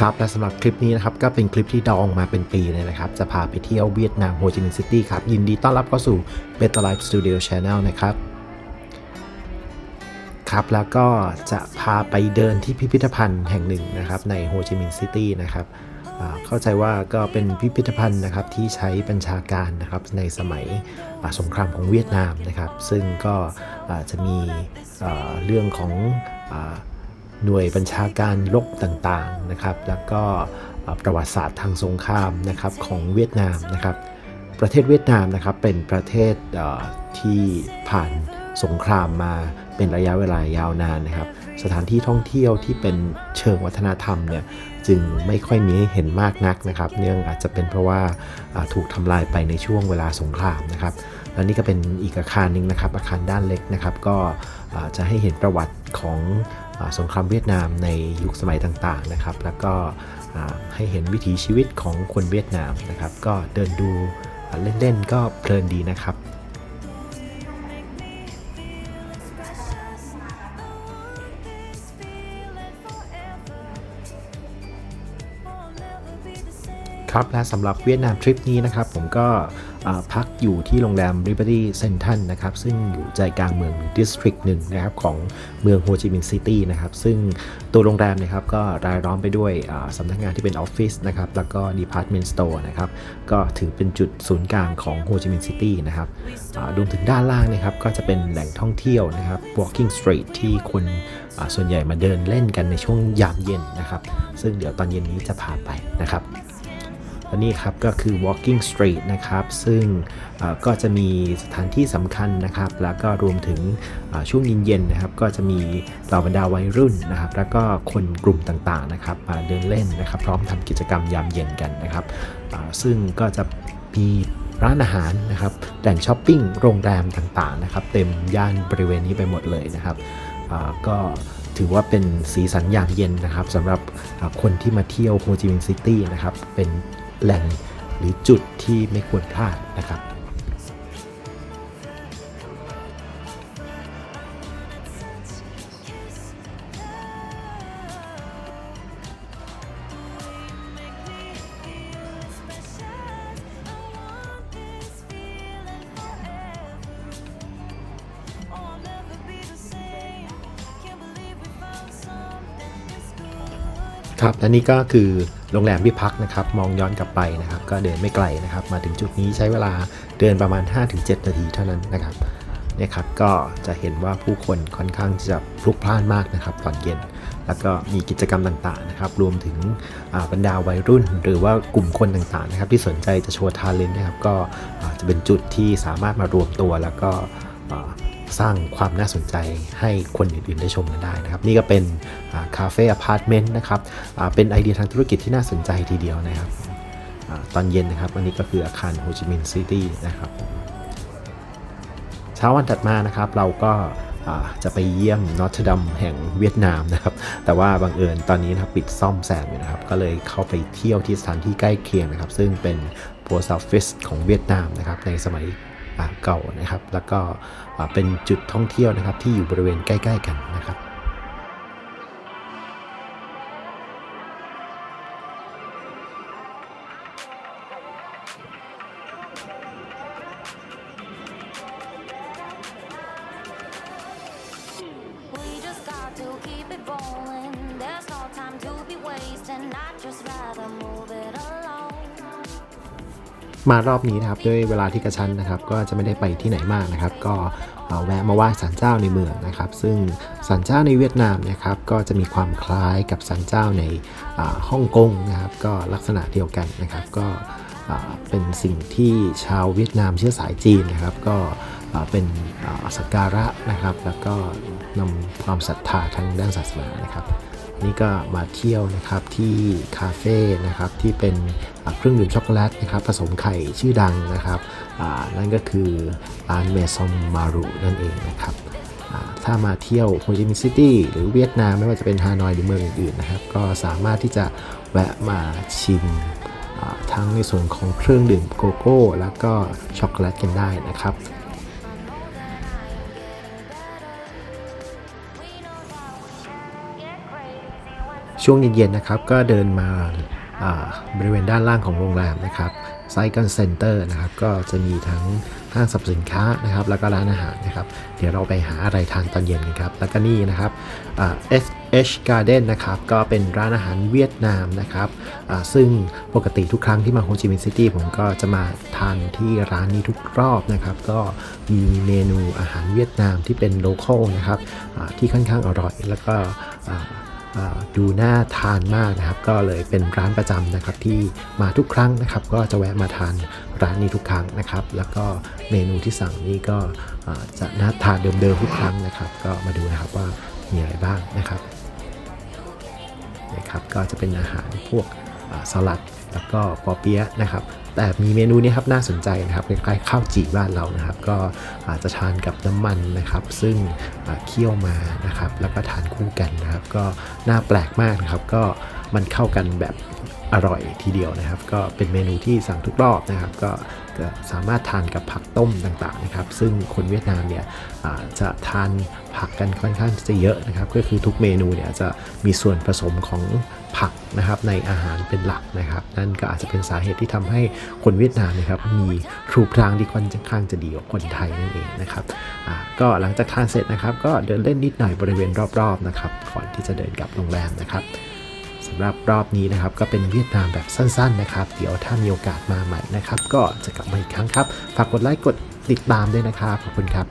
ครับและสำหรับคลิปนี้นะครับก็เป็นคลิปที่ดองมาเป็นปีเลยนะครับ จะพาไปเที่ยวเวียดนามโฮจิมินห์ซิตี้ครับ ยินดีต้อนรับเข้าสู่ Better Life Studio Channel นะครับครับแล้วก็จะพาไปเดินที่พิพิธภัณฑ์แห่งหนึ่งนะครับในโฮจิมินห์ซิตี้นะครับเข้าใจว่าก็เป็นพิพิธภัณฑ์นะครับที่ใช้บัญชาการนะครับในสมัยสงครามของเวียดนามนะครับ ซึ่งก็จะมีเรื่องของ หน่วยบัญชาการลบต่างๆนะครับ แล้วก็ประวัติศาสตร์ทางสงครามนะครับของเวียดนามนะครับ ประเทศเวียดนามนะครับเป็นประเทศเที่ผ่านสงครามมาเป็นระยะเวลายาวนานนะครับ สถานที่ท่องเที่ยวที่เป็นเชิงวัฒนธรรมเนี่ยจึงไม่ค่อยมีให้เห็นมากนักนะครับ เนื่องอาจจะเป็นเพราะว่าถูกทำลายไปในช่วงเวลาสงครามนะครับและนี่ก็เป็นอีกอาคารหนึ่งนะครับ อาคารด้านเล็กนะครับ ก็จะให้เห็นประวัติของ สงครามเวียดนามในยุคสมัยต่างๆนะครับ แล้วก็ให้เห็นวิถีชีวิตของคนเวียดนามนะครับ ก็เดินดูเล่นๆก็เพลินดีนะครับครับและสำหรับเวียดนามทริปนี้นะครับ ผมก็ พักอยู่ที่โรงแรม Liberty Central นะครับ ซึ่งอยู่ใจกลางเมืองดิสทริกหนึ่งนะครับของเมืองโฮจิมินห์ซิตี้นะครับ ซึ่งตัวโรงแรมนะครับก็รายล้อมไปด้วยสำนักงานที่เป็นออฟฟิศนะครับ แล้วก็ Department Store นะครับ ก็ถือเป็นจุดศูนย์กลางของโฮจิมินห์ซิตี้นะครับรวมถึงด้านล่างนะครับก็จะเป็นแหล่งท่องเที่ยวนะครับ Walking Street ที่คนส่วนใหญ่มาเดินเล่นกันในช่วงยามเย็นนะครับ ซึ่งเดี๋ยวตอนเย็นนี้จะพาไปนะครับ และนี่ครับก็คือ walking street นะครับ ซึ่งก็จะมีสถานที่สำคัญนะครับ แล้วก็รวมถึงช่วงเย็นๆนะครับ ก็จะมีเหล่าบรรดาวัยรุ่นนะครับ แล้วก็คนกลุ่มต่างๆนะครับมาเดินเล่นนะครับ พร้อมทำกิจกรรมยามเย็นกันนะครับ ซึ่งก็จะมีร้านอาหารนะครับแหล่งช้อปปิ้งโรงแรมต่างๆนะครับ เต็มย่านบริเวณนี้ไปหมดเลยนะครับก็ถือว่าเป็นสีสันยามเย็นนะครับสำหรับคนที่มาเที่ยวโฮจิมินห์ซิตี้นะครับเป็น แหล่งหรือจุดที่ไม่ควรพลาดนะครับ ครับและนี่ก็คือ โรงแรมที่พักนะครับมองย้อนกลับไปนะครับ ก็เดินไม่ไกลนะครับ มาถึงจุดนี้ใช้เวลาเดินประมาณ 5-7 นาทีเท่านั้นนะครับเนี่ยครับก็จะเห็นว่าผู้คนค่อนข้างจะพลุกพล่านมากนะครับตอนเย็น แล้วก็มีกิจกรรมต่างๆนะครับ รวมถึงบรรดาวัยรุ่น หรือว่ากลุ่มคนต่างๆนะครับ ที่สนใจจะโชว์ทาเลนต์นะครับ ก็จะเป็นจุดที่สามารถมารวมตัวแล้วก็ สร้างความน่าสนใจให้คนอื่นๆได้ชมกันได้นะครับ นี่ก็เป็นคาเฟ่อพาร์ตเมนต์นะครับเป็นไอเดียทางธุรกิจที่น่าสนใจทีเดียวนะครับอตอนเย็นนะครับ อันนี้ก็คืออาคารโฮจิมินห์ซิตี้นะครับเช้าวันถัดมานะครับเราก็จะไปเยี่ยมนอตเทดัมแห่งเวียดนามนะครับ แต่ว่าบังเอิญตอนนี้นะครับปิดซ่อมแซมอยู่นะครับ ก็เลยเข้าไปเที่ยวที่สถานที่ใกล้เคียงนะครับ ซึ่งเป็น post office ของเวียดนามนะครับในสมัย เก่านะครับ แล้วก็เป็นจุดท่องเที่ยวนะครับที่อยู่บริเวณใกล้ ๆ กันนะครับ มารอบนี้นะครับด้วยเวลาที่กระชั้นนะครับ ก็จะไม่ได้ไปที่ไหนมากนะครับ ก็แวะมาไหว้ศาลเจ้าในเมืองนะครับ ซึ่งศาลเจ้าในเวียดนามนะครับ ก็จะมีความคล้ายกับศาลเจ้าในฮ่องกงนะครับ ก็ลักษณะเดียวกันนะครับ ก็เป็นสิ่งที่ชาวเวียดนามเชื้อสายจีนนะครับ ก็เป็นอสักการะนะครับ แล้วก็นำความศรัทธาทางด้านศาสนานะครับ นี่ก็มาเที่ยวนะครับที่คาเฟ่นะครับที่เป็นเครื่องดื่มช็อกโกแลตนะครับผสมไข่ชื่อดังนะครับนั่นก็คือร้านเมซอมมารุนั่นเองนะครับถ้ามาเที่ยวโฮจิมินห์ซิตี้หรือเวียดนามไม่ว่าจะเป็นฮานอยหรือเมืองอื่นๆนะครับ ก็สามารถที่จะแวะมาชิมทั้งในส่วนของเครื่องดื่มโกโก้ แล้วก็ช็อกโกแลตกันได้นะครับ ช่วงเย็นๆนะครับก็เดินมาบริเวณด้านล่างของโรงแรมนะครับไซคอนเซ็นเตอร์นะครับก็จะมีทั้งห้างสรรพสินค้านะครับแล้วก็ร้านอาหารนะครับ เดี๋ยวเราไปหาอะไรทานตอนเย็นกันครับ แล้วก็นี่นะครับอ่า SH Garden นะครับก็เป็นร้านอาหารเวียดนามนะครับซึ่งปกติทุกครั้งที่มาโฮจิมินห์ซิตี้ผมก็จะมาทานที่ร้านนี้ทุกรอบนะครับ ก็มีเมนูอาหารเวียดนามที่เป็นโลคอลนะครับที่ค่อนข้างอร่อยแล้วก็ ดูน่าทานมากนะครับ ก็เลยเป็นร้านประจำนะครับที่มาทุกครั้งนะครับ ก็จะแวะมาทานร้านนี้ทุกครั้งนะครับ แล้วก็เมนูที่สั่งนี่ก็จะน่าทานเดิมๆทุกครั้งนะครับ ก็มาดูนะครับว่ามีอะไรบ้างนะครับนะครับ ก็จะเป็นอาหารพวกสลัดแล้วก็ปอเปี๊ยะนะครับ แต่มีเมนูนี้ครับน่าสนใจนะครับคล้ายๆข้าวจี่บ้านเรานะครับ ก็อาจจะทานกับน้ำมันนะครับ ซึ่งเคี่ยวมานะครับ แล้วก็ทานคู่กันนะครับ ก็น่าแปลกมากนะครับ ก็มันเข้ากันแบบ อร่อยทีเดียวนะครับ ก็เป็นเมนูที่สั่งทุกรอบนะครับ ก็สามารถทานกับผักต้มต่างๆนะครับ ซึ่งคนเวียดนามเนี่ยจะทานผักกันค่อนข้างจะเยอะนะครับ ก็คือทุกเมนูเนี่ยจะมีส่วนผสมของผักนะครับในอาหารเป็นหลักนะครับ นั่นก็อาจจะเป็นสาเหตุที่ทำให้คนเวียดนามนะครับ มีรูปร่างที่ค่อนข้างจะดีกว่าคนไทยนั่นเองนะครับก็หลังจากทานเสร็จนะครับ ก็เดินเล่นนิดหน่อยบริเวณรอบๆนะครับ ก่อนที่จะเดินกลับโรงแรมนะครับ สำหรับรอบนี้นะครับก็เป็นเวียดนามแบบสั้นๆนะครับ เดี๋ยวถ้ามีโอกาสมาใหม่นะครับ ก็จะกลับมาอีกครั้งครับ ฝากกดไลค์กดติดตามด้วยนะครับ ขอบคุณครับ